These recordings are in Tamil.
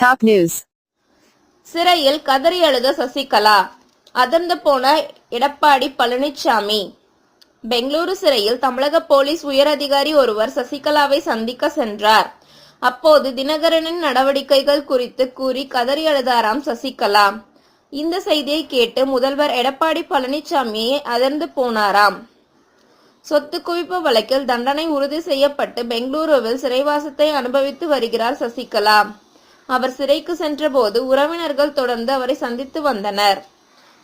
டாப் நியூஸ் சிறையில் கதறி அழுத சசிகலா. அதிர்ந்து போன எடப்பாடி பழனிசாமி பெங்களூரு சிறையில் தமிழக போலீஸ் உயரதிகாரி ஒருவர் சசிகலாவை சந்திக்க சென்றார். அப்போது தினகரனின் நடவடிக்கைகள் குறித்து கூறி கதறி அழுதாராம் சசிகலா. இந்த செய்தியை கேட்டு முதல்வர் எடப்பாடி பழனிசாமியை அதிர்ந்து போனாராம். சொத்து குவிப்பு வழக்கில் தண்டனை உறுதி செய்யப்பட்டு பெங்களூருவில் சிறைவாசத்தை அனுபவித்து வருகிறார் சசிகலா. அவர் சிறைக்கு சென்றபோது உறவினர்கள் தொடர்ந்து அவரை சந்தித்து வந்தனர்.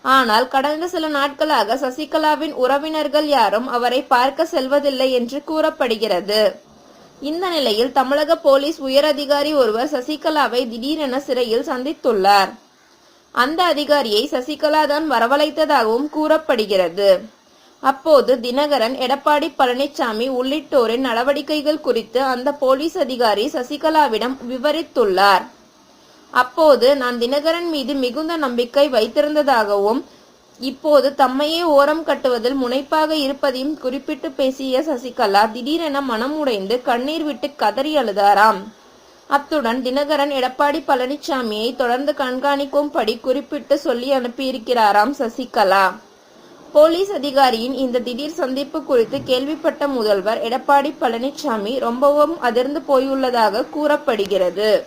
ஆனால் கடந்த சில நாட்களாக சசிகலாவின் உறவினர்கள் யாரும் அவரை பார்க்க செல்வதில்லை என்று கூறப்படுகிறது. இந்த நிலையில் தமிழக போலீஸ் உயரதிகாரி ஒருவர் சசிகலாவை திடீரென சிறையில் சந்தித்துள்ளார். அந்த அதிகாரியை சசிகலா தான் வரவழைத்ததாகவும் கூறப்படுகிறது. அப்போது தினகரன் எடப்பாடி பழனிசாமி உள்ளிட்டோரின் நடவடிக்கைகள் குறித்து அந்த போலீஸ் அதிகாரி சசிகலாவிடம் விவரித்துள்ளார். அப்போது நான் தினகரன் மீது மிகுந்த நம்பிக்கை வைத்திருந்ததாகவும் இப்போது தம்மையே ஓரம் கட்டுவதில் முனைப்பாக இருப்பதையும் குறிப்பிட்டு பேசிய சசிகலா திடீரென மனம் உடைந்து கண்ணீர் விட்டு கதறி அழுதாராம். அத்துடன் தினகரன் எடப்பாடி பழனிசாமியை தொடர்ந்து கண்காணிக்கும்படி குறிப்பிட்டு சொல்லி அனுப்பியிருக்கிறாராம் சசிகலா. போலீஸ் அதிகாரியின் இந்த திடீர் சந்திப்பு குறித்து கேள்விப்பட்ட முதல்வர் எடப்பாடி பழனிசாமி ரொம்பவும் அதிர்ந்து போயுள்ளதாக கூறப்படுகிறது.